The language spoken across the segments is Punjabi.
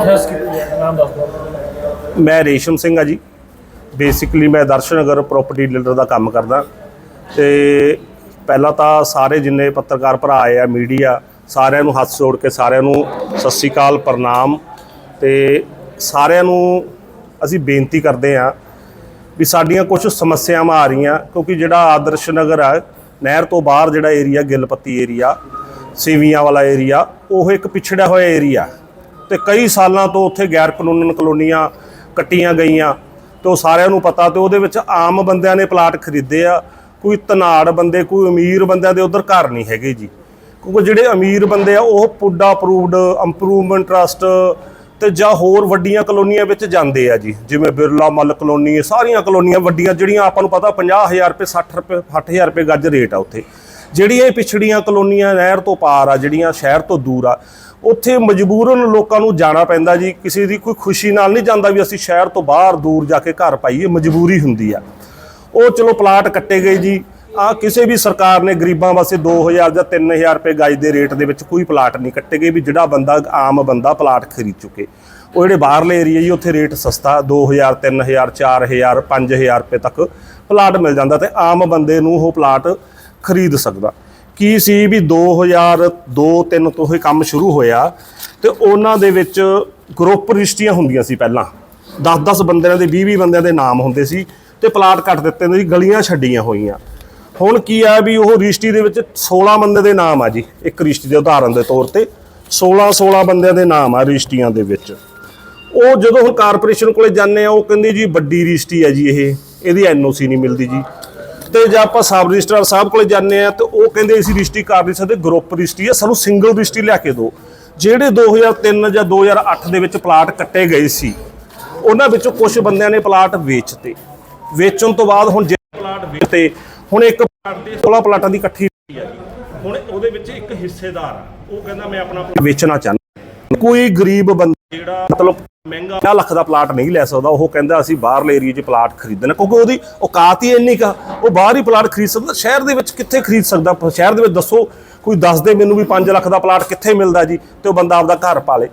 ਫੈਸ ਕੀਤੀ ਨਾਮ ਦੱਸ ਦਿਓ। ਮੈਂ ਰੇਸ਼ਮ ਸਿੰਘ ਆ ਜੀ। ਬੇਸਿਕਲੀ ਮੈਂ ਦਰਸ਼ਨਗਰ ਪ੍ਰਾਪਰਟੀ ਡੀਲਰ ਦਾ ਕੰਮ ਕਰਦਾ। ਤੇ ਪਹਿਲਾਂ ਤਾਂ ਸਾਰੇ ਜਿੰਨੇ ਪੱਤਰਕਾਰ ਭਰਾ ਆਏ ਆ ਮੀਡੀਆ ਸਾਰਿਆਂ ਨੂੰ ਹੱਥ ਜੋੜ ਕੇ ਸਾਰਿਆਂ ਨੂੰ ਸਤਿ ਸ਼੍ਰੀ ਅਕਾਲ, ਪ੍ਰਣਾਮ। ਤੇ ਸਾਰਿਆਂ ਨੂੰ ਅਸੀਂ ਬੇਨਤੀ ਕਰਦੇ ਆ ਵੀ ਸਾਡੀਆਂ ਕੁਝ ਸਮੱਸਿਆਵਾਂ ਆ ਰਹੀਆਂ, ਕਿਉਂਕਿ ਜਿਹੜਾ ਆਦਰਸ਼ ਨਗਰ ਆ, ਨਹਿਰ ਤੋਂ ਬਾਹਰ ਜਿਹੜਾ ਏਰੀਆ ਗਿੱਲਪੱਤੀ ਏਰੀਆ ਸੇਵੀਆਂ ਵਾਲਾ ਏਰੀਆ ਉਹ ਇੱਕ ਪਿਛੜਿਆ ਹੋਇਆ ਏਰੀਆ ਤੇ ਕਈ ਸਾਲਾਂ ਤੋਂ ਉੱਥੇ ਗੈਰ ਕਾਨੂੰਨ ਕਲੋਨੀਆਂ ਕੱਟੀਆਂ ਗਈਆਂ ਤੇ ਉਹ ਸਾਰਿਆਂ ਨੂੰ ਪਤਾ ਤੇ ਉਹਦੇ ਵਿੱਚ ਆਮ ਬੰਦਿਆਂ ਨੇ ਪਲਾਟ ਖਰੀਦੇ ਆ, ਕੋਈ ਤਨਾੜ ਬੰਦੇ, ਕੋਈ ਅਮੀਰ ਬੰਦਿਆਂ ਦੇ ਉਧਰ ਘਰ ਨਹੀਂ ਹੈਗੇ ਜੀ। ਕਿਉਂਕਿ ਜਿਹੜੇ ਅਮੀਰ ਬੰਦੇ ਆ, ਉਹ ਪੁੱਡਾ ਅਪਰੂਵਡ ਇੰਪਰੂਵਮੈਂਟ ਟਰਸਟ ਤੇ ਜਾਂ ਹੋਰ ਵੱਡੀਆਂ ਕਲੋਨੀਆਂ ਵਿੱਚ ਜਾਂਦੇ ਆ ਜੀ। ਜਿਵੇਂ ਬਿਰਲਾ ਮੱਲ ਕਲੋਨੀ, ਸਾਰੀਆਂ ਕਲੋਨੀਆਂ ਵੱਡੀਆਂ, ਜਿਹੜੀਆਂ ਆਪਾਂ ਨੂੰ ਪਤਾ 50000 ਰੁਪਏ 60 ਰੁਪਏ 60000 ਰੁਪਏ ਗੱਜ ਰੇਟ ਆ ਉੱਥੇ। ਜਿਹੜੀਆਂ ਇਹ ਪਿਛੜੀਆਂ ਕਲੋਨੀਆਂ ਨਹਿਰ ਤੋਂ ਪਾਰ ਆ, ਜਿਹੜੀਆਂ ਸ਼ਹਿਰ ਤੋਂ ਦੂਰ ਆ ਉੱਥੇ ਮਜਬੂਰਨ ਲੋਕਾਂ ਨੂੰ ਜਾਣਾ ਪੈਂਦਾ ਜੀ, ਕਿਸੇ ਦੀ ਕੋਈ ਖੁਸ਼ੀ ਨਾਲ ਨਹੀਂ ਜਾਂਦਾ ਵੀ ਅਸੀਂ ਸ਼ਹਿਰ ਤੋਂ ਬਾਹਰ ਦੂਰ ਜਾ ਕੇ ਘਰ ਪਾਈਏ, ਮਜਬੂਰੀ ਹੁੰਦੀ ਆ। ਉਹ ਚਲੋ ਪਲਾਟ ਕੱਟੇ ਗਏ ਜੀ ਆ ਕਿਸੇ ਵੀ ਸਰਕਾਰ ਨੇ ਗਰੀਬਾਂ ਵਾਸਤੇ 2000 ਜਾਂ 3000 ਰੁਪਏ ਗਜ ਦੇ ਰੇਟ ਦੇ ਵਿੱਚ ਕੋਈ ਪਲਾਟ ਨਹੀਂ ਕੱਟੇ ਗਏ ਵੀ ਜਿਹੜਾ ਬੰਦਾ, ਆਮ ਬੰਦਾ ਪਲਾਟ ਖਰੀਦ ਚੁੱਕੇ। ਉਹ ਜਿਹੜੇ ਬਾਹਰਲੇ ਏਰੀਆ ਜੀ, ਉੱਥੇ ਰੇਟ ਸਸਤਾ 2000 3000 4000 5000 ਰੁਪਏ ਤੱਕ ਪਲਾਟ ਮਿਲ ਜਾਂਦਾ ਤੇ ਆਮ ਬੰਦੇ ਨੂੰ ਉਹ ਪਲਾਟ ਖਰੀਦ ਸਕਦਾ। ਕੀ ਸੀ ਵੀ 2002-3 ਤੋਂ ਇਹ ਕੰਮ ਸ਼ੁਰੂ ਹੋਇਆ ਤੇ ਉਹਨਾਂ ਦੇ ਵਿੱਚ ਗਰੁੱਪ ਰਜਿਸਟਰੀਆਂ ਹੁੰਦੀਆਂ ਸੀ ਪਹਿਲਾਂ। 10-10 ਬੰਦਿਆਂ ਦੇ 20-20 ਬੰਦਿਆਂ ਦੇ ਨਾਮ ਹੁੰਦੇ ਸੀ ਤੇ ਪਲਾਟ ਕੱਟ ਦਿੱਤੇ ਹੁੰਦੇ ਸੀ ਗਲੀਆਂ ਛੱਡੀਆਂ ਹੋਈਆਂ। ਹੁਣ ਕੀ ਆ ਵੀ ਉਹ ਰਜਿਸਟਰੀ ਦੇ ਵਿੱਚ 16 ਬੰਦੇ ਦੇ ਨਾਮ ਆ ਜੀ, ਇੱਕ ਰਜਿਸਟਰੀ ਦੇ ਉਦਾਹਰਨ ਦੇ ਤੌਰ ਤੇ। 16-16 ਬੰਦਿਆਂ ਦੇ ਨਾਮ ਆ ਰਜਿਸਟਰੀਆਂ ਦੇ ਵਿੱਚ। ਉਹ ਜਦੋਂ ਹੁਣ ਕਾਰਪੋਰੇਸ਼ਨ ਕੋਲੇ ਜਾਂਦੇ ਆ, ਉਹ ਕਹਿੰਦੇ ਜੀ ਵੱਡੀ ਰਜਿਸਟਰੀ ਆ ਜੀ ਇਹ, ਇਹਦੀ ਐਨਓਸੀ ਨਹੀਂ ਮਿਲਦੀ ਜੀ। ਤੇ ਜੇ ਆਪਾਂ ਸਬ ਰਜਿਸਟਰਾਰ ਸਾਹਿਬ ਕੋਲੇ ਜਾਂਦੇ ਆ ਤੇ ਉਹ ਕਹਿੰਦੇ ਅਸੀਂ ਰਜਿਸਟਰੀ ਕਰ ਨਹੀਂ ਸਕਦੇ ਗਰੁੱਪ ਰਜਿਸਟਰੀ ਹੈ, ਸਾਨੂੰ ਸਿੰਗਲ ਰਜਿਸਟਰੀ ਲਿਆ ਕੇ ਦਿਓ। ਜਿਹੜੇ 2003 ਜਾਂ 2008 ਦੇ ਵਿੱਚ ਪਲਾਟ ਕੱਟੇ ਗਏ ਸੀ, ਉਹਨਾਂ ਵਿੱਚੋਂ ਕੁਝ ਬੰਦਿਆਂ ਨੇ ਪਲਾਟ ਵੇਚਤੇ। ਵੇਚਣ ਤੋਂ ਬਾਅਦ ਹੁਣ ਜੇ ਪਲਾਟ ਵੇਚਤੇ, ਹੁਣ ਇੱਕ ਪਲਾਟ ਦੇ 16 ਪਲਾਟਾਂ ਦੀ ਇਕੱਠੀ ਹੈ ਹੁਣ ਉਹਦੇ ਵਿੱਚ ਇੱਕ ਹਿੱਸੇਦਾਰ ਆ, ਉਹ ਕਹਿੰਦਾ ਮੈਂ ਆਪਣਾ ਵੇਚਣਾ ਚਾਹੁੰਦਾ। ਕੋਈ ਗਰੀਬ ਬੰਦਾ ਜਿਹੜਾ ਮਤਲਬ ਮਹਿੰਗਾ। 50 ਲੱਖ ਦਾ ਪਲਾਟ ਨਹੀਂ ਲੈ ਸਕਦਾ ਉਹ ਕਹਿੰਦਾ ਅਸੀਂ ਬਾਹਰਲੇ ਏਰੀਆ 'ਚ ਪਲਾਟ ਖਰੀਦਣਾ ਕਿਉਂਕਿ ਉਹਦੀ ਔਕਾਤ ਹੀ ਇੰਨੀ ਕਾ ਉਹ ਬਾਹਰ ਹੀ ਪਲਾਟ ਖਰੀਦ ਸਕਦਾ ਸ਼ਹਿਰ ਦੇ ਵਿੱਚ ਕਿੱਥੇ ਖਰੀਦ ਸਕਦਾ? ਸ਼ਹਿਰ ਦੇ ਵਿੱਚ ਦੱਸੋ ਕੋਈ ਦੱਸ ਦੇ ਮੈਨੂੰ ਵੀ 5 ਲੱਖ ਦਾ ਪਲਾਟ ਕਿੱਥੇ ਮਿਲਦਾ ਜੀ ਤੇ ਉਹ ਬੰਦਾ ਆਪਦਾ ਘਰ ਪਾਲੇ।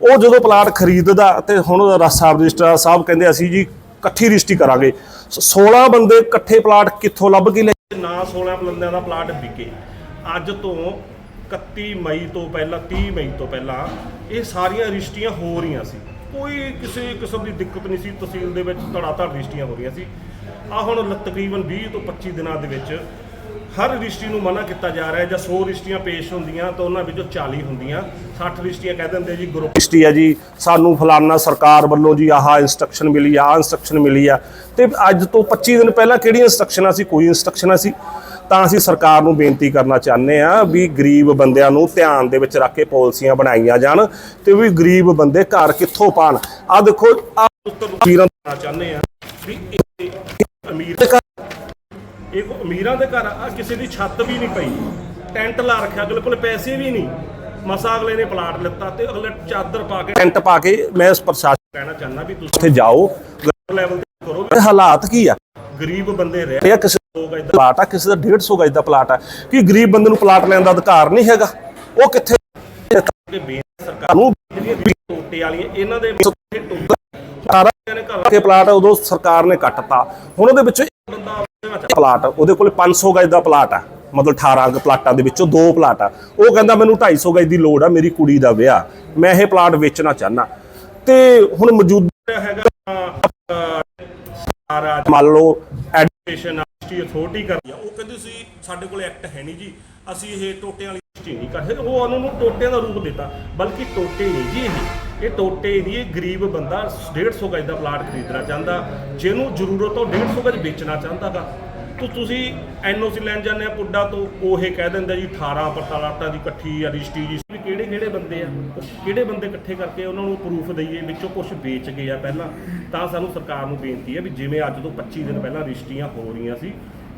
ਉਹ ਜਦੋਂ ਪਲਾਟ ਖਰੀਦਦਾ ਤੇ ਹੁਣ ਸਾਹਿਬ ਰਜਿਸਟਰ ਸਾਹਿਬ ਕਹਿੰਦੇ ਅਸੀਂ ਜੀ ਇਕੱਠੀ ਰਜਿਸਟਰੀ ਕਰਾਂਗੇ। 16 ਬੰਦੇ ਇਕੱਠੇ ਪਲਾਟ ਕਿੱਥੋਂ ਲੱਭ ਕੇ ਲੈ ਨਾ 16 ਬੰਦਿਆਂ ਦਾ ਪਲਾਟ ਵਿਕੇ ਅੱਜ ਤੋਂ 31 ਮਈ ਤੋਂ ਪਹਿਲਾਂ 30 ਮਈ ਤੋਂ ਪਹਿਲਾਂ ਇਹ ਸਾਰੀਆਂ ਰਜਿਸਟਰੀਆਂ ਹੋ ਰਹੀਆਂ ਸੀ। ਕੋਈ ਕਿਸੇ ਕਿਸਮ ਦੀ ਦਿੱਕਤ ਨਹੀਂ ਸੀ। ਤਹਿਸੀਲ ਦੇ ਵਿੱਚ ਧੜਾ ਧੜ ਰਜਿਸਟਰੀਆਂ ਹੋ ਰਹੀਆਂ ਸੀ। ਆ ਹੁਣ ਤਕਰੀਬਨ 20 ਤੋਂ 25 ਦਿਨਾਂ ਦੇ ਵਿੱਚ ਹਰ ਰਜਿਸਟਰੀ ਨੂੰ ਮਨਾ ਕੀਤਾ ਜਾ ਰਿਹਾ ਹੈ ਜਾਂ 100 ਰਜਿਸਟਰੀਆਂ ਪੇਸ਼ ਹੁੰਦੀਆਂ ਤਾਂ ਉਹਨਾਂ ਵਿੱਚੋਂ 40 ਹੁੰਦੀਆਂ। 60 ਰਜਿਸਟਰੀਆਂ ਕਹਿ ਦਿੰਦੇ ਜੀ, ਗਰੁੱਪ ਰਜਿਸਟਰੀ ਆ ਜੀ। ਸਾਨੂੰ ਫਲਾਨਾ ਸਰਕਾਰ ਵੱਲੋਂ ਜੀ ਆਹ ਇਨਸਟਰਕਸ਼ਨ ਮਿਲੀ ਆਹ ਇਨਸਟਰਕਸ਼ਨ ਮਿਲੀ ਆ। ਤੇ ਅੱਜ ਤੋਂ 25 ਦਿਨ ਪਹਿਲਾਂ ਕਿਹੜੀਆਂ ਇਨਸਟਰਕਸ਼ਨਾਂ ਸੀ? ਕੋਈ ਇਨਸਟਰਕਸ਼ਨਾਂ ਸੀ। ਤਾਂ ਅਸੀਂ ਸਰਕਾਰ ਨੂੰ ਬੇਨਤੀ ਕਰਨਾ ਚਾਹੁੰਦੇ ਆ ਵੀ ਗਰੀਬ ਬੰਦਿਆਂ ਨੂੰ ਧਿਆਨ ਦੇ ਵਿੱਚ ਰੱਖ ਕੇ ਪਾਲਿਸੀਆਂ ਬਣਾਈਆਂ ਜਾਣ ਤੇ ਵੀ ਗਰੀਬ ਬੰਦੇ ਘਰ ਕਿੱਥੋਂ ਪਾਣ। ਆ ਦੇਖੋ ਆ ਵੀਰਾਂ ਦੇਣਾ ਚਾਹੁੰਦੇ ਆ ਵੀ ਇਹ ਅਮੀਰ ਦੇ ਘਰ ਇੱਕ ਅਮੀਰਾਂ ਦੇ ਘਰ ਆ ਕਿਸੇ ਦੀ ਛੱਤ ਵੀ ਨਹੀਂ ਪਈ। ਟੈਂਟ ਲਾ ਰੱਖਿਆ, ਅਗਲੇ ਕੋਲ ਪੈਸੇ ਵੀ ਨਹੀਂ। ਮਸਾ ਅਗਲੇ ਨੇ ਪਲਾਟ ਲਿੱਤਾ ਤੇ ਅਗਲੇ ਚਾਦਰ ਪਾ ਕੇ ਟੈਂਟ ਪਾ ਕੇ ਮੈਂ ਇਸ ਪ੍ਰਸ਼ਾਸਨ ਕਹਿਣਾ ਚਾਹੁੰਦਾ ਵੀ ਤੁਸੀਂ ਉੱਥੇ ਜਾਓ ਲੈਵਲ ਤੇ ਕਰੋ। ਹਾਲਾਤ ਕੀ ਆ? ਗਰੀਬ ਬੰਦੇ ਰਹਿ ਆ, ਕਿਸੇ ਪਲਾਟ ਆ ਕਿਸੇ ਦਾ 150 ਗਜ ਦਾ ਪਲਾਟ ਆ। ਕਿ ਗਰੀਬ ਬੰਦੇ ਨੂੰ ਪਲਾਟ ਲੈਣ ਦਾ ਅਧਿਕਾਰ ਨਹੀਂ ਹੈਗਾ? ਉਹ ਕਿੱਥੇ ਸਰਕਾਰ ਨੂੰ ਜਿਹੜੀਆਂ ਟੋਟੇ ਵਾਲੀਆਂ ਇਹਨਾਂ ਦੇ ਸਾਰਾ ਨੇ ਘਰ ਕੇ ਪਲਾਟ ਉਦੋਂ ਸਰਕਾਰ ਨੇ ਕੱਟਤਾ। ਹੁਣ ਉਹਦੇ ਵਿੱਚੋਂ ਪਲਾਟ ਉਹਦੇ ਕੋਲ 500 ਗਜ ਦਾ ਪਲਾਟ ਆ। ਮਤਲਬ 18 ਕੁ ਪਲਾਟਾਂ ਦੇ ਵਿੱਚੋਂ ਦੋ ਪਲਾਟ ਆ। ਉਹ ਕਹਿੰਦਾ ਮੈਨੂੰ 250 ਗਜ ਦੀ ਲੋੜ ਆ ਮੇਰੀ ਕੁੜੀ ਦਾ ਵਿਆਹ। ਮੈਂ ਇਹ ਪਲਾਟ ਵੇਚਣਾ ਚਾਹਨਾ ਤੇ ਹੁਣ ਮੌਜੂਦਾ ਹੈਗਾ ਸਾਰਾ ਮੰਨ ਲਓ ਐਡਮਿਨਿਸਟ੍ਰੇਸ਼ਨ ਆਸਟੀ ਅਥਾਰਟੀ ਕਰਦੀ ਆ। ਉਹ ਕਹਿੰਦੇ ਸੀ ਸਾਡੇ ਕੋਲ ਐਕਟ ਹੈ ਨਹੀਂ ਜੀ। ਅਸੀਂ ਇਹ ਟੋਟਿਆਂ ਵਾਲੀ ਰਜਿਸਟਰੀ ਨਹੀਂ ਕਰਦੇ ਉਹ ਉਹਨਾਂ ਨੂੰ ਟੋਟਿਆਂ ਦਾ ਰੂਪ ਦਿੱਤਾ। ਬਲਕਿ ਟੋਟੇ ਨਹੀਂ ਜੀ ਇਹ। ਇਹ ਟੋਟੇ ਨਹੀਂ ਇਹ ਗਰੀਬ ਬੰਦਾ 150 ਗਜ ਦਾ ਪਲਾਟ ਖਰੀਦਣਾ ਚਾਹੁੰਦਾ। ਜਿਹਨੂੰ ਜ਼ਰੂਰਤ ਉਹ 150 ਗਜ ਵੇਚਣਾ ਚਾਹੁੰਦਾਗਾ। ਤੋ ਤੁਸੀਂ ਐਨਓਸੀ ਲੈਣ ਜਾਂਦੇ ਆ ਪੁੱਡਾ ਤੋਂ ਉਹ ਇਹ ਕਹਿ ਦਿੰਦਾ ਜੀ 18 ਪਟਾਲਾਟਾਂ ਦੀ ਇਕੱਠੀ ਆ ਰਜਿਸਟਰੀ ਜੀ ਕਿਹੜੇ ਕਿਹੜੇ ਬੰਦੇ ਆ ਉਹ ਕਿਹੜੇ ਬੰਦੇ ਇਕੱਠੇ ਕਰਕੇ ਉਹਨਾਂ ਨੂੰ ਪ੍ਰੂਫ ਦਈਏ, ਵਿੱਚੋਂ ਕੁਝ ਵੇਚ ਗਏ ਆ ਪਹਿਲਾਂ। ਤਾਂ ਸਾਨੂੰ ਸਰਕਾਰ ਨੂੰ ਬੇਨਤੀ ਹੈ ਵੀ ਜਿਵੇਂ ਅੱਜ ਤੋਂ 25 ਦਿਨ ਪਹਿਲਾਂ ਰਜਿਸਟਰੀਆਂ ਹੋ ਰਹੀਆਂ ਸੀ,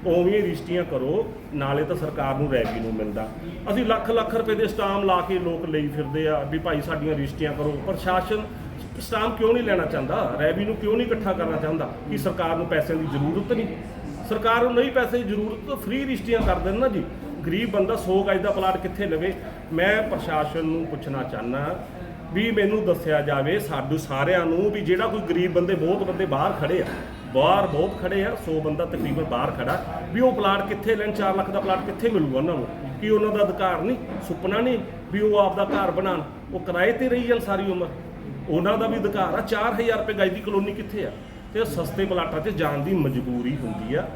ਉਵੇਂ ਰਜਿਸਟਰੀਆਂ ਕਰੋ, ਨਾਲੇ ਤਾਂ ਸਰਕਾਰ ਨੂੰ ਰੈਵਨਿਊ ਮਿਲਦਾ। ਅਸੀਂ ਲੱਖ ਲੱਖ ਰੁਪਏ ਦੇ ਸਟਾਮ ਲਾ ਕੇ ਲੋਕ ਲਈ ਫਿਰਦੇ ਆ ਵੀ ਭਾਈ ਸਾਡੀਆਂ ਰਜਿਸਟਰੀਆਂ ਕਰੋ। ਪ੍ਰਸ਼ਾਸਨ ਸਟਾਮ ਕਿਉਂ ਨਹੀਂ ਲੈਣਾ ਚਾਹੁੰਦਾ? ਰੈਵਨਿਊ ਕਿਉਂ ਨਹੀਂ ਇਕੱਠਾ ਕਰਨਾ ਚਾਹੁੰਦਾ? ਕਿ ਸਰਕਾਰ ਨੂੰ ਪੈਸਿਆਂ ਦੀ ਜ਼ਰੂਰਤ ਨਹੀਂ? ਸਰਕਾਰ ਨੂੰ ਨਹੀਂ ਪੈਸੇ ਦੀ ਜ਼ਰੂਰਤ, ਤਾਂ ਫ੍ਰੀ ਰਜਿਸਟਰੀਆਂ ਕਰ ਦੇਣ ਨਾ ਜੀ। ਗਰੀਬ ਬੰਦਾ 100 ਗਜ ਦਾ ਪਲਾਟ ਕਿੱਥੇ ਲਵੇ? ਮੈਂ ਪ੍ਰਸ਼ਾਸਨ ਨੂੰ ਪੁੱਛਣਾ ਚਾਹਨਾ ਵੀ ਮੈਨੂੰ ਦੱਸਿਆ ਜਾਵੇ ਸਾਨੂੰ ਸਾਰਿਆਂ ਨੂੰ ਵੀ ਜਿਹੜਾ ਕੋਈ ਗਰੀਬ ਬੰਦੇ, ਬਹੁਤ ਬੰਦੇ ਬਾਹਰ ਖੜੇ ਆ, ਬਾਹਰ ਬਹੁਤ ਖੜੇ ਆ 100 ਬੰਦਾ ਤਕਰੀਬਨ ਬਾਹਰ ਖੜਾ, ਵੀ ਉਹ ਪਲਾਟ ਕਿੱਥੇ ਲੈਣ 4 ਲੱਖ ਦਾ ਪਲਾਟ ਕਿੱਥੇ ਮਿਲੂਗਾ ਉਹਨਾਂ ਨੂੰ? ਕੀ ਉਹਨਾਂ ਦਾ ਅਧਿਕਾਰ ਨਹੀਂ? ਸੁਪਨਾ ਨਹੀਂ ਵੀ ਉਹ ਆਪਦਾ ਘਰ ਬਣਾਉਣ? ਉਹ ਕਿਰਾਏ ਤੇ ਰਹੀ ਜਾਣ ਸਾਰੀ ਉਮਰ। ਉਹਨਾਂ ਦਾ ਵੀ ਅਧਿਕਾਰ ਆ 4000 ਰੁਪਏ ਗਜ ਦੀ ਕਲੋਨੀ ਕਿੱਥੇ ਆ? ਤੇ ਉਹ ਸਸਤੇ ਪਲਾਟਾਂ 'ਚ ਜਾਣ ਦੀ ਮਜਬੂਰੀ ਹੁੰਦੀ ਆ।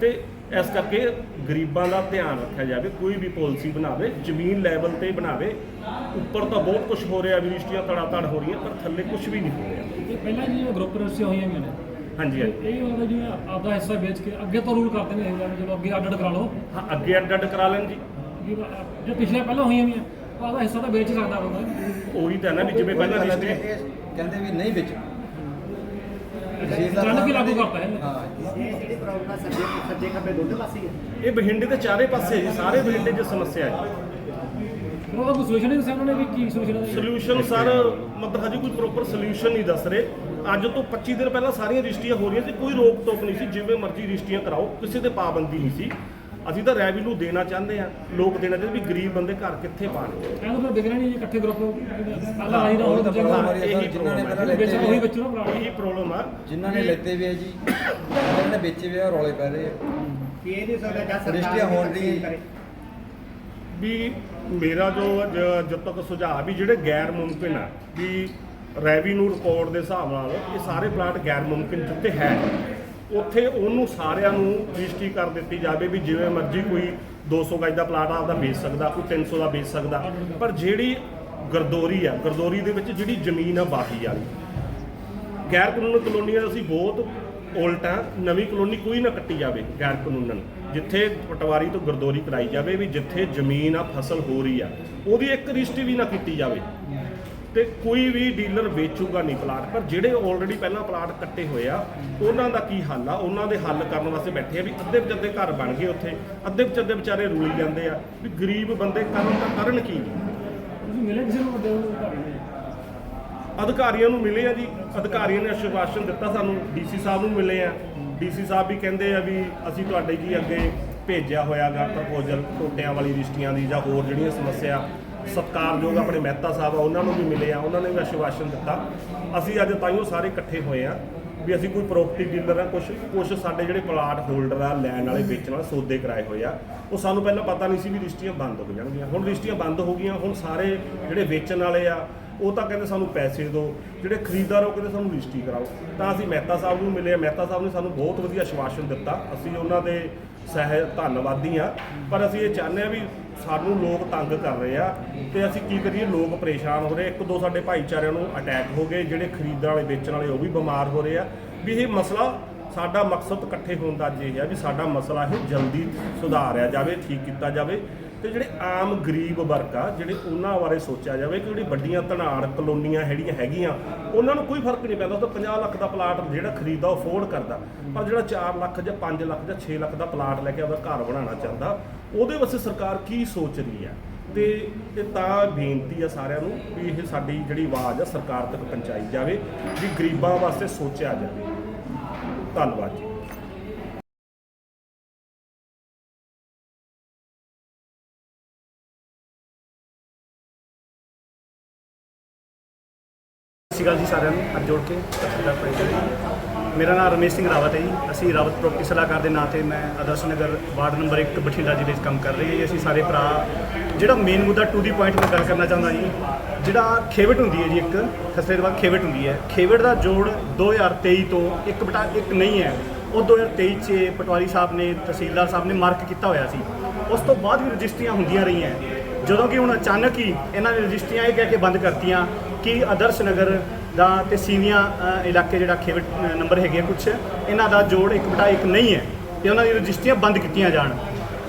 ਤੇ ਇਸ ਕਰਕੇ ਗਰੀਬਾਂ ਦਾ ਧਿਆਨ ਰੱਖਿਆ ਜਾਵੇ ਕੋਈ ਵੀ ਪਾਲਿਸੀ ਬਣਾਵੇ ਜ਼ਮੀਨ ਲੈਵਲ ਤੇ ਬਣਾਵੇ ਉੱਪਰ ਤਾਂ ਬਹੁਤ ਕੁਝ ਹੋ ਰਿਹਾ ਵੀ ਧੜਾ ਧੜ ਹੋ ਰਹੀਆਂ ਪਰ ਥੱਲੇ ਕੁਝ ਵੀ ਨਹੀਂ ਹੋ ਰਿਹਾ। ਇਹ ਪਹਿਲਾਂ ਜਿਹੜੀਆਂ ਗਰੁੱਪ ਰਜਿਸਟਰੀਆਂ ਹੋਈਆਂ ਨੇ। ਹਾਂਜੀ ਹਾਂਜੀ। ਇਹ ਉਹਨਾਂ ਜਿਵੇਂ ਆਪਦਾ ਹਿੱਸਾ ਵੇਚ ਕੇ ਅੱਗੇ ਤੋਂ ਰੂਲ ਕਰਦੇ ਨੇ ਇਹ ਜਿਵੇਂ ਚਲੋ ਅੱਗੇ ਅੱਡ ਅੱਡ ਕਰਾ ਲਓ। ਹਾਂ ਅੱਗੇ ਅੱਡ ਅੱਡ ਕਰਾ ਲੈਣ ਜੀ। ਵੀ ਜੇ ਪਿਛਲੇ ਪਹਿਲਾਂ ਹੋਈਆਂ ਉਹ ਆਪਦਾ ਹਿੱਸਾ ਤਾਂ ਵੇਚ ਸਕਦਾ ਬੰਦਾ ਉਹੀ ਤਾਂ ਹੈ ਨਾ ਵੀ ਜਿਵੇਂ ਪਹਿਲਾਂ ਇਹ ਕਹਿੰਦੇ ਵੀ ਨਹੀਂ ਵਿੱਚ ਅਚਾਨਕ ਹੀ ਲਾਗੂ ਕਰਤਾ ਹੈ? ਹਾਂ ਜਿਹੜੀ ਪ੍ਰੋਬਲਮ ਸੱਜੇ ਸੱਜੇ ਖੱਬੇ ਦੋਨੇ ਪਾਸੇ ਹੀ ਹੈ ਇਹ ਬਠਿੰਡੇ ਦੇ ਚਾਰੇ ਪਾਸੇ ਜੀ ਸਾਰੇ ਬਠਿੰਡੇ 'ਚ ਸਮੱਸਿਆ ਹੈ। ਉਹਦਾ ਕੋਈ ਸੋਲੂਸ਼ਨ ਨਹੀਂ ਦੱਸਿਆ ਉਹਨਾਂ ਨੇ ਵੀ ਕੀ ਸੋਲੂਸ਼ਨ ਹੈ? ਸੋਲੂਸ਼ਨ ਸਰ ਮਤਲਬ ਹਜੇ ਕੋਈ ਪ੍ਰੋਪਰ ਸੋਲੂਸ਼ਨ ਨਹੀਂ ਦੱਸ ਰਹੇ। ਅੱਜ ਤੋਂ 25 ਦਿਨ ਪਹਿਲਾਂ ਸਾਰੀਆਂ ਰਜਿਸਟਰੀਆਂ ਹੋ ਰਹੀਆਂ ਸੀ ਕੋਈ ਰੋਕ ਟੋਕ ਨਹੀਂ ਸੀ ਜਿਵੇਂ ਮਰਜ਼ੀ ਰਜਿਸਟਰੀਆਂ ਕਰਾਓ ਕਿਸੇ ਤੇ ਪਾਬੰਦੀ ਨਹੀਂ ਸੀ। ਅਸੀਂ ਤਾਂ ਰੈਵਨਿਊ ਦੇਣਾ ਚਾਹੁੰਦੇ ਆ ਲੋਕ ਦੇਣਾ ਚਾਹੁੰਦੇ ਵੀ ਗਰੀਬ ਬੰਦੇ ਘਰ ਕਿੱਥੇ ਪਾਣਗੇ ਕਹਿੰਦਾ ਫਿਰ ਵਿਗੜਿਆ ਨਹੀਂ ਜੀ ਇਕੱਠੇ ਗਰੁੱਪ ਅੱਲਾ ਆਈ ਦਾ ਉਹ ਉਹ ਤਾਂ ਦੂਜੇ ਬੜਾ ਨੂੰ ਮਾਰੀ ਇਹੀ ਸਰ ਜਿਨ੍ਹਾਂ ਨੇ problem ਪਹਿਲਾਂ ਹੈ। ਵੇਚਣਾ ਉਹੀ ਲੈਤੇ ਬੱਚੂ ਨਾ ਬਣਾ ਇਹੀ ਪ੍ਰੋਬਲਮ ਆ। ਜਿਨ੍ਹਾਂ ਨੇ ਲੈਤੇ ਵੀ ਹੈ ਜੀ ਉਹਨਾਂ ਨੇ ਵੇਚੇ ਵੀ ਆ ਰੌਲੇ ਪੈ ਰਹੇ ਆ। ਕਿ ਇਹ ਨਹੀਂ ਸਕਦਾ ਜਾਂ ਸਰਕਾਰ ਰਜਿਸਟਰੀਆਂ ਹੋਣ ਦੀ- ਤਸਦੀਕ ਕਰੇ। ਵੀ ਮੇਰਾ ਜੋ ਜ- ਜਦ ਤੱਕ ਸੁਝਾਅ ਵੀ ਜਿਹੜੇ ਗੈਰ ਮੁਮਕਿਨ ਆ ਵੀ ਰੈਵਨਿਊ ਰਿਕਾਰਡ ਦੇ ਹਿਸਾਬ ਨਾਲ ਇਹ ਸਾਰੇ ਪਲਾਟ ਗੈਰ ਮੁਮਕਿਨ ਜਿੱਥੇ ਹੈ। ਉੱਥੇ ਉਹਨੂੰ ਸਾਰਿਆਂ ਨੂੰ ਰਜਿਸਟਰੀ ਕਰ ਦਿੱਤੀ ਜਾਵੇ ਵੀ ਜਿਵੇਂ ਮਰਜ਼ੀ ਕੋਈ 200 ਗਜ ਦਾ ਪਲਾਟ ਆਪਦਾ ਵੇਚ ਸਕਦਾ, ਕੋਈ 300 ਦਾ ਵੇਚ ਸਕਦਾ। ਪਰ ਜਿਹੜੀ ਗਰਦੋਰੀ ਆ, ਗਰਦੋਰੀ ਦੇ ਵਿੱਚ ਜਿਹੜੀ ਜ਼ਮੀਨ ਆ ਬਾਕੀ ਵਾਲੀ। ਗੈਰ ਕਾਨੂੰਨ ਕਲੋਨੀਆਂ ਅਸੀਂ ਬਹੁਤ ਉਲਟ ਆ, ਨਵੀਂ ਕਲੋਨੀ ਕੋਈ ਨਾ ਕੱਟੀ ਜਾਵੇ ਗੈਰ ਕਾਨੂੰਨਨ ਜਿੱਥੇ ਪਟਵਾਰੀ ਤੋਂ ਗਰਦੋਰੀ ਕਰਾਈ ਜਾਵੇ ਵੀ ਜਿੱਥੇ ਜ਼ਮੀਨ ਆ, ਫਸਲ ਹੋ ਰਹੀ ਆ, ਉਹਦੀ ਇੱਕ ਰਜਿਸਟਰੀ ਵੀ ਨਾ ਕੀਤੀ ਜਾਵੇ। ਤੇ ਕੋਈ ਵੀ ਡੀਲਰ ਵੇਚੂਗਾ ਨਹੀਂ ਪਲਾਟ। ਪਰ ਜਿਹੜੇ ਆਲਰੇਡੀ ਪਹਿਲਾਂ ਪਲਾਟ ਕੱਟੇ ਹੋਏ ਆ ਉਹਨਾਂ ਦਾ ਕੀ ਹੱਲ ਆ? ਉਹਨਾਂ ਦੇ ਹੱਲ ਕਰਨ ਵਾਸਤੇ ਬੈਠੇ ਆ ਵੀ ਅੱਧੇ ਵਿਚੱਦੇ ਘਰ ਬਣ ਗਏ ਉੱਥੇ। ਅੱਧੇ ਵਿਚੱਦੇ ਵਿਚਾਰੇ ਰੁਲੀ ਜਾਂਦੇ ਆ ਵੀ ਗਰੀਬ ਬੰਦੇ ਕਰਨ ਤਾਂ ਕਰਨ ਕੀ? ਤੁਸੀਂ ਮਿਲੇ ਕਿਸੇ ਨੂੰ ਅਧਿਕਾਰੀਆਂ ਨੂੰ ਮਿਲੇ ਆ ਜੀ। ਅਧਿਕਾਰੀਆਂ ਨੇ ਆਸ਼ਵਾਸਨ ਦਿੱਤਾ ਸਾਨੂੰ। ਡੀਸੀ ਸਾਹਿਬ ਨੂੰ ਮਿਲੇ ਆ। ਡੀਸੀ ਸਾਹਿਬ ਵੀ ਕਹਿੰਦੇ ਆ ਵੀ ਅਸੀਂ ਤੁਹਾਡੇ ਜੀ ਅੱਗੇ ਭੇਜਿਆ ਹੋਇਆਗਾ ਪ੍ਰਪੋਜ਼ਲ ਟੋਟਿਆਂ ਵਾਲੀ ਰਿਸ਼ਤੀਆਂ ਦੀ ਜਾਂ ਹੋਰ ਜਿਹੜੀਆਂ ਸਮੱਸਿਆ ਸਤਿਕਾਰਯੋਗ ਆਪਣੇ ਮਹਿਤਾ ਸਾਹਿਬ ਆ, ਉਹਨਾਂ ਨੂੰ ਵੀ ਮਿਲੇ ਆ, ਉਹਨਾਂ ਨੇ ਵੀ ਆਸ਼ਵਾਸਨ ਦਿੱਤਾ। ਅਸੀਂ ਅੱਜ ਤਾਈਓ ਸਾਰੇ ਇਕੱਠੇ ਹੋਏ ਆ ਵੀ ਅਸੀਂ ਕੋਈ ਪ੍ਰੋਪਰਟੀ ਡੀਲਰ ਆ ਕੁਝ ਕੁਝ ਸਾਡੇ ਜਿਹੜੇ ਪਲਾਟ ਹੋਲਡਰ ਆ, ਲੈਣ ਵਾਲੇ, ਵੇਚਣ ਵਾਲੇ, ਸੌਦੇ ਕਰਾਏ ਹੋਏ ਆ। ਉਹ ਸਾਨੂੰ ਪਹਿਲਾਂ ਪਤਾ ਨਹੀਂ ਸੀ ਵੀ ਰਿਸ਼ਤੀਆਂ ਬੰਦ ਹੋ ਜਾਣਗੀਆਂ। ਹੁਣ ਰਿਸ਼ਤੀਆਂ ਬੰਦ ਹੋ ਗਈਆਂ, ਹੁਣ ਸਾਰੇ ਜਿਹੜੇ ਵੇਚਣ ਵਾਲੇ ਆ, ਉਹ ਤਾਂ ਕਹਿੰਦੇ ਸਾਨੂੰ ਪੈਸੇ ਦਿਓ ਜਿਹੜੇ ਖਰੀਦਦਾਰ ਉਹ ਕਹਿੰਦੇ ਸਾਨੂੰ ਰਜਿਸਟਰੀ ਕਰਾਓ। ਤਾਂ ਅਸੀਂ ਮਹਿਤਾ ਸਾਹਿਬ ਨੂੰ ਮਿਲੇ ਮਹਿਤਾ ਸਾਹਿਬ ਨੇ ਸਾਨੂੰ ਬਹੁਤ ਵਧੀਆ ਆਸ਼ਵਾਸਨ ਦਿੱਤਾ। ਅਸੀਂ ਉਹਨਾਂ ਦੇ ਸਹਿ ਧੰਨਵਾਦੀ ਆ। ਪਰ ਅਸੀਂ ਇਹ ਚਾਹੁੰਦੇ ਆ ਵੀ ਸਾਨੂੰ ਲੋਕ ਤੰਗ ਕਰ ਰਹੇ ਆ ਤੇ ਅਸੀਂ ਕੀ ਕਰੀਏ? ਲੋਕ ਪਰੇਸ਼ਾਨ ਹੋ ਰਹੇ। ਇੱਕ ਦੋ ਸਾਡੇ ਭਾਈਚਾਰਿਆਂ ਨੂੰ ਅਟੈਕ ਹੋ ਗਏ, ਜਿਹੜੇ ਖਰੀਦਣ ਵਾਲੇ, ਵੇਚਣ ਵਾਲੇ, ਉਹ ਵੀ ਬਿਮਾਰ ਹੋ ਰਹੇ ਆ। ਵੀ ਇਹ ਮਸਲਾ ਸਾਡਾ ਮਕਸਦ ਇਕੱਠੇ ਹੋਣ ਦਾ ਅੱਜ ਇਹ ਹੈ ਵੀ ਸਾਡਾ ਮਸਲਾ ਇਹ ਜਲਦੀ ਸੁਧਾਰਿਆ ਜਾਵੇ, ਠੀਕ ਕੀਤਾ ਜਾਵੇ। ਤੇ ਜਿਹੜੇ ਆਮ ਗਰੀਬ ਵਰਗ ਆ, ਜਿਹੜੇ ਉਹਨਾਂ ਬਾਰੇ ਸੋਚਿਆ ਜਾਵੇ ਕਿ ਜਿਹੜੀ ਵੱਡੀਆਂ ਧਨਾੜ ਕਲੋਨੀਆਂ ਹੈੜੀਆਂ ਹੈਗੀਆਂ, ਉਹਨਾਂ ਨੂੰ ਕੋਈ ਫ਼ਰਕ ਨਹੀਂ ਪੈਂਦਾ। ਉਹ ਤਾਂ 50 ਲੱਖ ਦਾ ਪਲਾਟ ਜਿਹੜਾ ਖਰੀਦਦਾ, ਉਹ ਅਫੋਰਡ ਕਰਦਾ। ਪਰ ਜਿਹੜਾ 4 ਲੱਖ ਜਾਂ 5 ਲੱਖ ਜਾਂ 6 ਲੱਖ ਦਾ ਪਲਾਟ ਲੈ ਕੇ ਆਪਦਾ ਘਰ ਬਣਾਉਣਾ ਚਾਹੁੰਦਾ ਉਹਦੇ ਵਾਸਤੇ ਸਰਕਾਰ ਕੀ ਸੋਚ ਰਹੀ ਹੈ? ਤੇ ਇਹ ਤਾਂ ਬੇਨਤੀ ਆ ਸਾਰਿਆਂ ਨੂੰ ਵੀ ਇਹ ਸਾਡੀ ਜਿਹੜੀ ਆਵਾਜ਼ ਆ ਸਰਕਾਰ ਤੱਕ ਪਹੁੰਚਾਈ ਜਾਵੇ, ਵੀ ਗਰੀਬਾਂ ਵਾਸਤੇ ਸੋਚਿਆ ਜਾਵੇ। ਧੰਨਵਾਦ ਜੀ। ਸਤਿ ਸ਼੍ਰੀ ਅਕਾਲ ਜੀ ਸਾਰਿਆਂ ਨੂੰ ਅੱਜ ਜੋੜ ਕੇ ਪੱਤਰਕਾਰ ਪਰਿਚੈ ਮੇਰਾ ਨਾਮ ਰਮੇਸ਼ ਸਿੰਘ ਰਾਵਤ ਹੈ ਜੀ। ਅਸੀਂ ਰਾਵਤ ਪ੍ਰੋਪਰਟੀ ਸਲਾਹਕਾਰ ਦੇ ਨਾਂ ਤੇ ਮੈਂ ਆਦਰਸ਼ ਨਗਰ ਵਾਰਡ ਨੰਬਰ 1 ਬਠਿੰਡਾ ਜ਼ਿਲ੍ਹੇ 'ਚ ਕੰਮ ਕਰ ਰਹੀ ਹਾਂ ਜੀ। ਅਸੀਂ ਸਾਰੇ ਭਰਾ, ਜਿਹੜਾ ਮੇਨ ਮੁੱਦਾ ਟੂ ਦੀ ਪੁਆਇੰਟ ਮੈਂ ਗੱਲ ਕਰਨਾ ਚਾਹੁੰਦਾ ਜੀ, ਜਿਹੜਾ ਖੇਵਟ ਹੁੰਦੀ ਹੈ ਜੀ ਇੱਕ, ਖਸਰੇ ਦੇ ਬਾਅਦ ਖੇਵਟ ਹੁੰਦੀ ਹੈ। ਖੇਵਟ ਦਾ ਜੋੜ 2023 ਤੋਂ 1 ਬਟਾ 1 ਨਹੀਂ ਹੈ। ਉਹ 2023 'ਚ ਪਟਵਾਰੀ ਸਾਹਿਬ ਨੇ, ਤਹਿਸੀਲਦਾਰ ਸਾਹਿਬ ਨੇ ਮਾਰਕ ਕੀਤਾ ਹੋਇਆ ਸੀ। ਉਸ ਤੋਂ ਬਾਅਦ ਵੀ ਰਜਿਸਟਰੀਆਂ ਹੁੰਦੀਆਂ ਰਹੀਆਂ। ਜਦੋਂ ਕਿ ਹੁਣ ਅਚਾਨਕ ਹੀ ਇਹਨਾਂ ਨੇ ਰਜਿਸਟਰੀਆਂ ਇਹ ਕਹਿ ਕੇ ਬੰਦ ਕਰਤੀਆਂ ਕਿ ਆਦਰਸ਼ ਨਗਰ ਦਾ ਤੇ ਸੀਵੀਆਂ ਇਲਾਕੇ ਜਿਹੜਾ ਖੇਵਟ ਨੰਬਰ ਹੈਗੇ ਕੁਝ ਇਹਨਾਂ ਦਾ ਜੋੜ 1/1 ਨਹੀਂ ਹੈ ਤੇ ਉਹਨਾਂ ਦੀ ਰਜਿਸਟਰੀਆਂ ਬੰਦ ਕੀਤੀਆਂ ਜਾਣ।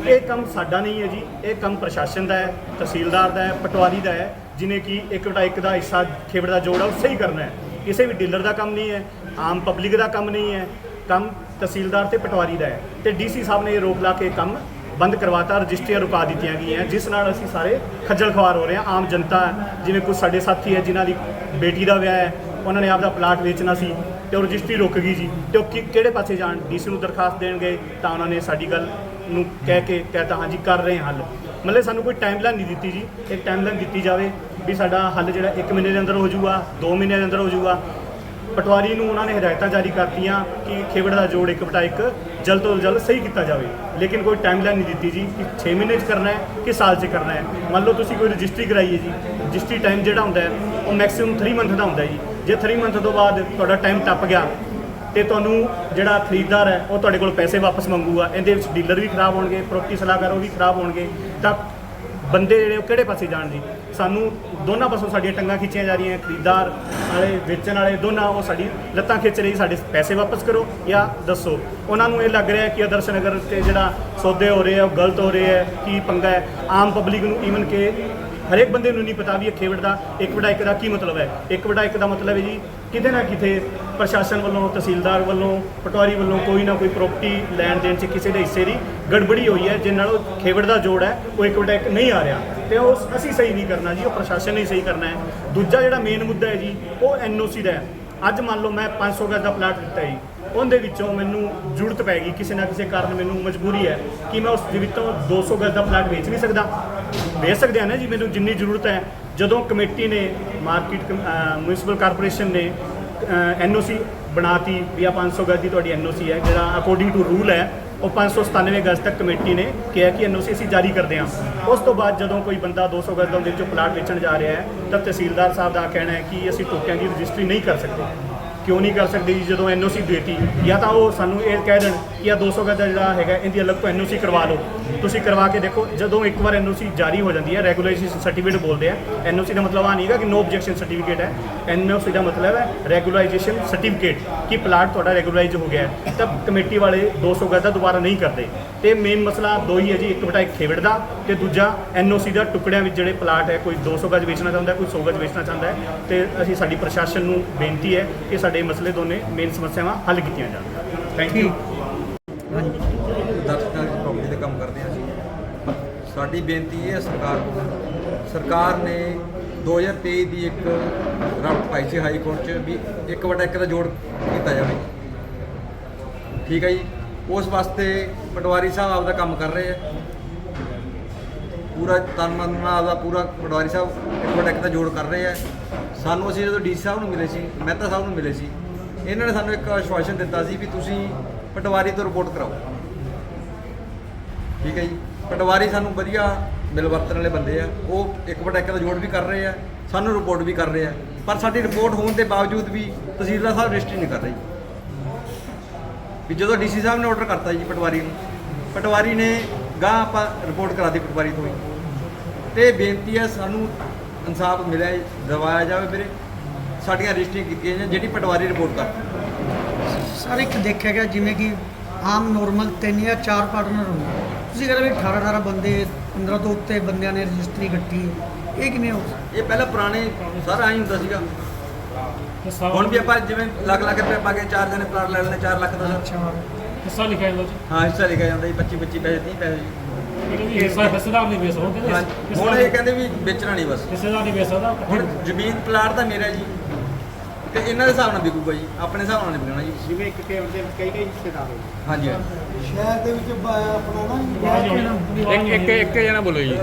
ਇਹ ਕੰਮ ਸਾਡਾ ਨਹੀਂ ਹੈ ਜੀ, ਇਹ ਕੰਮ ਪ੍ਰਸ਼ਾਸਨ ਦਾ ਹੈ, ਤਹਿਸੀਲਦਾਰ ਦਾ ਹੈ, ਪਟਵਾਰੀ ਦਾ ਹੈ, ਜਿਨੇ ਕਿ 1/1 ਦਾ ਹਿੱਸਾ ਖੇਵਟ ਦਾ ਜੋੜ ਆ, ਉਹ ਸਹੀ ਕਰਨਾ ਹੈ। ਕਿਸੇ ਵੀ ਡੀਲਰ ਦਾ ਕੰਮ ਨਹੀਂ ਹੈ, ਆਮ ਪਬਲਿਕ ਦਾ ਕੰਮ ਨਹੀਂ ਹੈ, ਕੰਮ ਤਹਿਸੀਲਦਾਰ ਤੇ ਪਟਵਾਰੀ ਦਾ ਹੈ। ਤੇ ਡੀਸੀ ਸਾਹਿਬ ਨੇ ਇਹ ਰੋਕ ਲਾ ਕੇ ਕੰਮ ਬੰਦ ਕਰਵਾਤਾ ਰਜਿਸਟਰੀਆਂ ਰੁਕਾ ਦਿੱਤੀਆਂ ਗਈਆਂ। ਜਿਸ ਨਾਲ ਅਸੀਂ ਸਾਰੇ ਖੱਜਲ ਖਵਾਰ ਹੋ ਰਹੇ ਹਾਂ। ਆਮ ਜਨਤਾ, ਜਿਵੇਂ ਕੁਝ ਸਾਡੇ ਸਾਥੀ ਹੈ, ਜਿਨ੍ਹਾਂ ਦੀ ਬੇਟੀ ਦਾ ਵਿਆਹ ਹੈ, ਉਹਨਾਂ ਨੇ ਆਪਦਾ ਪਲਾਟ ਵੇਚਣਾ ਸੀ ਤੇ ਉਹ ਰਜਿਸਟਰੀ ਰੁਕ ਗਈ ਜੀ। ਤੇ ਉਹ ਕਿ- ਕਿਹੜੇ ਪਾਸੇ ਜਾਣ? ਡੀਸੀ ਨੂੰ ਦਰਖਾਸਤ ਦੇਣਗੇ ਤਾਂ ਉਹਨਾਂ ਨੇ ਸਾਡੀ ਗੱਲ ਨੂੰ ਕਹਿ ਕੇ ਕਹਿਤਾ ਹਾਂਜੀ, ਕਰ ਰਹੇ ਹਾਂ ਹੱਲ। ਮਤਲਬ ਸਾਨੂੰ ਕੋਈ ਟਾਈਮਲਾਈਨ ਨਹੀਂ ਦਿੱਤੀ ਜੀ। ਇੱਕ ਟਾਈਮਲਾਈਨ ਦਿੱਤੀ ਜਾਵੇ ਵੀ ਸਾਡਾ ਹੱਲ ਜਿਹੜਾ 1 ਮਹੀਨੇ ਦੇ ਅੰਦਰ ਹੋ ਜਾਊਗਾ 2 ਮਹੀਨੇ ਦੇ ਅੰਦਰ ਹੋ ਜਾਊਗਾ। ਪਟਵਾਰੀ ਨੂੰ ਉਹਨਾਂ ਨੇ ਹਦਾਇਤਾਂ ਜਾਰੀ ਕਰਤੀਆਂ ਕਿ ਖੇਵੜ ਦਾ ਜੋੜ ਇੱਕ ਬਟਾ ਇੱਕ ਜਲਦ ਤੋਂ ਜਲਦ ਸਹੀ ਕੀਤਾ ਜਾਵੇ। ਲੇਕਿਨ ਕੋਈ ਟਾਈਮਲਾਈਨ ਨਹੀਂ ਦਿੱਤੀ ਜੀ ਕਿ 6 ਮਹੀਨੇ 'ਚ ਕਰਨਾ ਹੈ ਕਿ ਸਾਲ 'ਚ ਕਰਨਾ ਹੈ। ਮੰਨ ਲਓ ਤੁਸੀਂ ਕੋਈ ਰਜਿਸਟਰੀ ਕਰਾਈ ਹੈ ਜੀ, ਰਜਿਸਟਰੀ ਟਾਈਮ ਜਿਹੜਾ ਹੁੰਦਾ ਹੈ, ਉਹ ਮੈਕਸਿਮਮ 3 ਮੰਥ ਦਾ ਹੁੰਦਾ ਜੀ। ਜੇ 3 ਮੰਥ ਤੋਂ ਬਾਅਦ ਤੁਹਾਡਾ ਟਾਈਮ ਟੱਪ ਗਿਆ ਤੇ ਤੁਹਾਨੂੰ ਜਿਹੜਾ ਖਰੀਦਦਾਰ ਹੈ, ਉਹ ਤੁਹਾਡੇ ਕੋਲ ਪੈਸੇ ਵਾਪਸ ਮੰਗੂਗਾ। ਇਹਦੇ ਵਿੱਚ ਡੀਲਰ ਵੀ ਖਰਾਬ ਹੋਣਗੇ ਪ੍ਰੋਪਰਟੀ ਸਲਾਹਕਾਰ ਉਹ ਵੀ ਖਰਾਬ ਹੋਣਗੇ। ਤਾਂ ਬੰਦੇ ਜਿਹੜੇ ਉਹ ਕਿਹੜੇ ਪਾਸੇ ਜਾਣ ਜੀ ਸਾਨੂੰ ਦੋਨਾਂ ਪਾਸੋਂ ਸਾਡੀਆਂ ਟੰਗਾਂ ਖਿੱਚੀਆਂ ਜਾ ਰਹੀਆਂ, ਖਰੀਦਦਾਰ ਵਾਲੇ, ਵੇਚਣ ਵਾਲੇ, ਦੋਨਾਂ ਉਹ ਸਾਡੀ ਲੱਤਾਂ ਖਿੱਚ ਰਹੀ, ਸਾਡੇ ਪੈਸੇ ਵਾਪਸ ਕਰੋ ਜਾਂ ਦੱਸੋ। ਉਹਨਾਂ ਨੂੰ ਇਹ ਲੱਗ ਰਿਹਾ ਕਿ ਆਦਰਸ਼ ਨਗਰ ਤੇ ਜਿਹੜਾ ਸੌਦੇ ਹੋ ਰਹੇ ਆ, ਉਹ ਗਲਤ ਹੋ ਰਹੇ ਆ, ਕੀ ਪੰਗਾ ਹੈ? ਆਮ ਪਬਲਿਕ ਨੂੰ ਈਵਨ ਕਿ ਹਰੇਕ ਬੰਦੇ ਨੂੰ ਨਹੀਂ ਪਤਾ ਵੀ ਇਹ ਖੇਵੜ ਦਾ ਇੱਕ ਵਡਾ ਇੱਕ ਦਾ ਕੀ ਮਤਲਬ ਹੈ। ਇੱਕ ਵਡਾ ਇੱਕ ਦਾ ਮਤਲਬ ਹੈ ਜੀ, ਕਿਤੇ ਨਾ ਕਿਤੇ ਪ੍ਰਸ਼ਾਸਨ ਵੱਲੋਂ, ਤਹਿਸੀਲਦਾਰ ਵੱਲੋਂ, ਪਟਵਾਰੀ ਵੱਲੋਂ ਕੋਈ ਨਾ ਕੋਈ ਪ੍ਰਾਪਰਟੀ ਲੈਣ ਦੇਣ 'ਚ ਕਿਸੇ ਦੇ ਹਿੱਸੇ ਦੀ ਗੜਬੜੀ ਹੋਈ ਹੈ, ਜਿਸ ਨਾਲ ਉਹ ਖੇਵੜ ਦਾ ਜੋੜ ਹੈ, ਉਹ ਇੱਕ ਵਡਾ ਇੱਕ ਨਹੀਂ ਆ ਰਿਹਾ। ਤੇ ਉਹ ਅਸੀਂ ਸਹੀ ਨਹੀਂ ਕਰਨਾ ਜੀ, ਉਹ ਪ੍ਰਸ਼ਾਸਨ ਨੇ ਸਹੀ ਕਰਨਾ ਹੈ। ਦੂਜਾ ਜਿਹੜਾ ਮੇਨ ਮੁੱਦਾ ਹੈ ਜੀ, ਉਹ ਐਨਓਸੀ ਦਾ ਹੈ। ਅੱਜ ਮੰਨ ਲਓ ਮੈਂ 500 ਗਜ਼ ਦਾ ਪਲਾਟ ਦਿੱਤਾ ਜੀ, ਉਹਦੇ ਵਿੱਚੋਂ ਮੈਨੂੰ ਜ਼ਰੂਰਤ ਪੈ ਗਈ, ਕਿਸੇ ਨਾ ਕਿਸੇ ਕਾਰਨ ਮੈਨੂੰ ਮਜਬੂਰੀ ਹੈ ਕਿ ਮੈਂ ਉਸ ਦੇ ਵਿੱਚੋਂ 200 ਗਜ਼ ਦਾ ਪਲਾਟ ਵੇਚ ਨਹੀਂ ਸਕਦਾ। ਵੇਚ ਸਕਦੇ ਆ ਨਾ ਜੀ, ਮੈਨੂੰ ਜਿੰਨੀ ਜ਼ਰੂਰਤ ਹੈ। ਜਦੋਂ ਕਮੇਟੀ ਨੇ ਮਾਰਕੀਟ ਮਿਊਨਿਸਪਲ ਕਾਰਪੋਰੇਸ਼ਨ ਨੇ ਐਨਓਸੀ ਬਣਾਤੀ ਵੀ ਆ 500 ਗਜ਼ ਦੀ ਤੁਹਾਡੀ ਐਨਓਸੀ ਹੈ, ਜਿਹੜਾ ਅਕੋਰਡਿੰਗ ਟੂ ਰੂਲ ਹੈ ਉਹ 597 ਗਜ਼ ਤੱਕ ਕਮੇਟੀ ਨੇ ਕਿਹਾ ਕਿ ਐਨਓਸੀ ਅਸੀਂ ਜਾਰੀ ਕਰਦੇ ਹਾਂ। ਉਸ ਤੋਂ ਬਾਅਦ ਜਦੋਂ ਕੋਈ ਬੰਦਾ 200 ਗਜ਼ ਦਾ ਉਹਦੇ 'ਚੋਂ ਪਲਾਟ ਵੇਚਣ ਜਾ ਰਿਹਾ ਹੈ, ਤਾਂ ਤਹਿਸੀਲਦਾਰ ਸਾਹਿਬ ਦਾ ਕਹਿਣਾ ਹੈ ਕਿ ਅਸੀਂ ਟੋਕਿਆਂ ਦੀ ਰਜਿਸਟਰੀ ਨਹੀਂ ਕਰ ਸਕਦੇ। ਕਿਉਂ ਨਹੀਂ ਕਰ ਸਕਦੇ ਜੀ ਜਦੋਂ ਐਨਓਸੀ ਦੇਤੀ? ਜਾਂ ਤਾਂ ਉਹ ਸਾਨੂੰ ਇਹ ਕਹਿ ਦੇਣ ਕਿ ਆ 200 ਗਜ਼ ਦਾ ਜਿਹੜਾ ਹੈਗਾ, ਇਹਦੀ ਅਲੱਗ ਤੋਂ ਐਨਓਸੀ ਕਰਵਾ ਲਓ। ਤੁਸੀਂ ਕਰਵਾ ਕੇ ਦੇਖੋ, ਜਦੋਂ ਇੱਕ ਵਾਰ ਐਨਓਸੀ ਜਾਰੀ ਹੋ ਜਾਂਦੀ ਹੈ, ਰੈਗੂਲੇਸ਼ਨ ਸਰਟੀਫਿਕੇਟ ਬੋਲਦੇ ਆ ਐਨਓਸੀ ਦਾ ਮਤਲਬ ਆ ਨਹੀਂ ਹੈਗਾ ਕਿ ਨੋ ਆਬਜੈਕਸ਼ਨ ਸਰਟੀਫਿਕੇਟ ਹੈ। ਐਨਓਸੀ ਦਾ ਮਤਲਬ ਹੈ ਰੈਗੂਲਾਈਜੇਸ਼ਨ ਸਰਟੀਫਿਕੇਟ ਕਿ ਪਲਾਟ ਤੁਹਾਡਾ ਰੈਗੂਲਾਈਜ਼ ਹੋ ਗਿਆ ਹੈ। ਤਾਂ ਕਮੇਟੀ ਵਾਲੇ 200 ਗਜ਼ ਦਾ ਦੁਬਾਰਾ ਨਹੀਂ ਕਰਦੇ। ਤੇ ਮੇਨ ਮਸਲਾ ਦੋ ਹੀ ਹੈ ਜੀ, ਇੱਕ ਬਟਾ ਇੱਕ ਖੇਵੜ ਦਾ ਤੇ ਦੂਜਾ ਐਨਓਸੀ ਦਾ ਟੁਕੜਿਆਂ ਵਿੱਚ ਜਿਹੜੇ ਪਲਾਟ ਹੈ, ਕੋਈ 200 ਗਜ਼ ਵੇਚਣਾ ਚਾਹੁੰਦਾ ਕੋਈ 100 ਗਜ਼ ਵੇਚਣਾ ਚਾਹੁੰਦਾ ਹੈ। ਤੇ ਅਸੀਂ ਸਾਡੀ ਪ੍ਰਸ਼ਾਸਨ ਨੂੰ ਬੇਨਤੀ ਹੈ ਕਿ ਸਾਡੇ ਮਸਲੇ ਦੋਨੇ ਮੇਨ ਸਮੱਸਿਆਵਾਂ ਹੱਲ ਕੀਤੀਆਂ ਜਾਣ। ਥੈਂਕ ਯੂ ਦਰਸ਼ਕਾਂ ਦੀ ਪ੍ਰਾਪਰਟੀ ਦੇ ਕੰਮ ਕਰਦੇ ਹਾਂ ਅਸੀਂ। ਸਾਡੀ ਬੇਨਤੀ ਇਹ ਹੈ ਸਰਕਾਰ ਕੋਲ। ਸਰਕਾਰ ਨੇ 2023 ਦੀ ਇੱਕ ਰਾਪਟ ਪਾਈ ਸੀ ਹਾਈ ਕੋਰਟ 'ਚ ਵੀ ਇੱਕ ਵਟਾ ਇੱਕ ਦਾ ਜੋੜ ਕੀਤਾ ਜਾਵੇ। ਠੀਕ ਹੈ ਜੀ? ਉਸ ਵਾਸਤੇ ਪਟਵਾਰੀ ਸਾਹਿਬ ਆਪਦਾ ਕੰਮ ਕਰ ਰਹੇ ਆ ਪੂਰਾ ਤਨ ਮਨ ਨਾਲ ਆਪਦਾ ਪੂਰਾ ਪਟਵਾਰੀ ਸਾਹਿਬ ਇੱਕ ਵਟਾ ਇੱਕ ਦਾ ਜੋੜ ਕਰ ਰਹੇ ਆ। ਸਾਨੂੰ ਅਸੀਂ ਜਦੋਂ ਡੀ ਸਾਹਿਬ ਨੂੰ ਮਿਲੇ ਸੀ, ਮਹਿਤਾ ਸਾਹਿਬ ਨੂੰ ਮਿਲੇ ਸੀ, ਇਹਨਾਂ ਨੇ ਸਾਨੂੰ ਇੱਕ ਆਸ਼ਵਾਸਨ ਦਿੱਤਾ ਸੀ ਵੀ ਤੁਸੀਂ ਪਟਵਾਰੀ ਤੋਂ ਰਿਪੋਰਟ ਕਰਾਓ। ਠੀਕ ਹੈ ਜੀ? ਪਟਵਾਰੀ ਸਾਨੂੰ ਵਧੀਆ ਮਿਲ ਵਰਤਣ ਵਾਲੇ ਬੰਦੇ ਆ। ਉਹ ਇੱਕ ਵਟਾ ਇੱਕ ਦਾ ਜੋੜ ਵੀ ਕਰ ਰਹੇ ਆ, ਸਾਨੂੰ ਰਿਪੋਰਟ ਵੀ ਕਰ ਰਹੇ ਆ। ਪਰ ਸਾਡੀ ਰਿਪੋਰਟ ਹੋਣ ਦੇ ਬਾਵਜੂਦ ਵੀ ਤਹਿਸੀਲਦਾਰ ਸਾਹਿਬ ਰਜਿਸਟਰੀ ਨਹੀਂ ਕਰ ਰਹੀ। ਵੀ ਜਦੋਂ ਡੀਸੀ ਸਾਹਿਬ ਨੇ ਆਰਡਰ ਕਰਤਾ ਜੀ ਪਟਵਾਰੀ ਨੂੰ, ਪਟਵਾਰੀ ਨੇ ਗਾਂ ਆਪਾਂ ਰਿਪੋਰਟ ਕਰਾਤੀ ਪਟਵਾਰੀ ਤੋਂ ਹੀ। ਤੇ ਬੇਨਤੀ ਹੈ ਸਾਨੂੰ ਇਨਸਾਫ ਮਿਲਿਆ ਦਿਵਾਇਆ ਜਾਵੇ ਵੀਰੇ। ਸਾਡੀਆਂ ਰਜਿਸਟਰੀਆਂ ਕੀਤੀਆਂ ਜਾਂ ਜਿਹੜੀ ਪਟਵਾਰੀ ਰਿਪੋਰਟ ਕਰ। ਸਰ ਇੱਕ ਦੇਖਿਆ ਗਿਆ ਜਿਵੇਂ ਕਿ ਆਮ ਨੋਰਮਲ ਤਿੰਨ ਜਾਂ ਚਾਰ ਪਾਰਟਨਰ ਹੁੰਦੇ ਤੁਸੀਂ ਕਹਿੰਦੇ ਵੀ 18 18 ਬੰਦੇ 15 ਤੋਂ ਉੱਤੇ ਬੰਦਿਆਂ ਨੇ ਰਜਿਸਟਰੀ ਕੱਟੀ। ਇਹ ਕਿਵੇਂ ਹੋ ਇਹ ਪਹਿਲਾਂ ਪੁਰਾਣੇ ਸਾਰਾ ਐਂ ਹੁੰਦਾ ਸੀਗਾ। ਹੁਣ ਵੀ ਆਪਾਂ ਜਿਵੇਂ ਲੱਖ ਲੱਖ ਰੁਪਏ ਪਾ ਕੇ ਚਾਰ ਜਣੇ ਪਲਾਟ ਲੈ ਲੈਂਦੇ 4 ਲੱਖ ਦਾ। ਅੱਛਾ। ਹਿੱਸਾ ਲਿਖਿਆ ਜਾਂਦਾ ਜੀ। ਹਾਂ ਹਿੱਸਾ ਲਿਖਿਆ ਜਾਂਦਾ ਜੀ 25 25 ਪੈਸੇ 30 ਪੈਸੇ। ਜੀ ਇਹ ਵੀ ਹਿੱਸਾ ਹਿੱਸੇਦਾਰ ਨਹੀਂ ਵੇਚ ਸਕਦੇ ਹਾਂ, ਹੁਣ ਇਹ ਕਹਿੰਦੇ ਵੀ ਵੇਚਣਾ ਨਹੀਂ ਬਸ। ਹਿੱਸੇਦਾਰ ਨਹੀਂ ਵੇਚ ਸਕਦਾ। ਹੁਣ ਜ਼ਮੀਨ ਪਲਾਟ ਤਾਂ ਮੇਰਾ ਜੀ। ਤੇ ਇਹਨਾਂ ਦੇ ਹਿਸਾਬ ਨਾਲ ਵਿਕੂਗਾ ਜੀ ਆਪਣੇ ਹਿਸਾਬ ਨਾਲ ਨਹੀਂ ਵਿਕਣਾ ਜੀ। ਜਿਵੇਂ ਇੱਕ ਕੇਵਲ ਦੇ ਕਈ ਕਈ ਹਿੱਸੇਦਾਰ ਹੋਏ। ਹਾਂਜੀ ਹਾਂਜੀ। ਸ਼ਹਿਰ ਦੇ ਵਿੱਚ ਆਪਣਾ ਨਾ ਇੱਕ ਇੱਕ ਇੱਕ ਜਣਾ ਬੋਲੋ ਜੀ।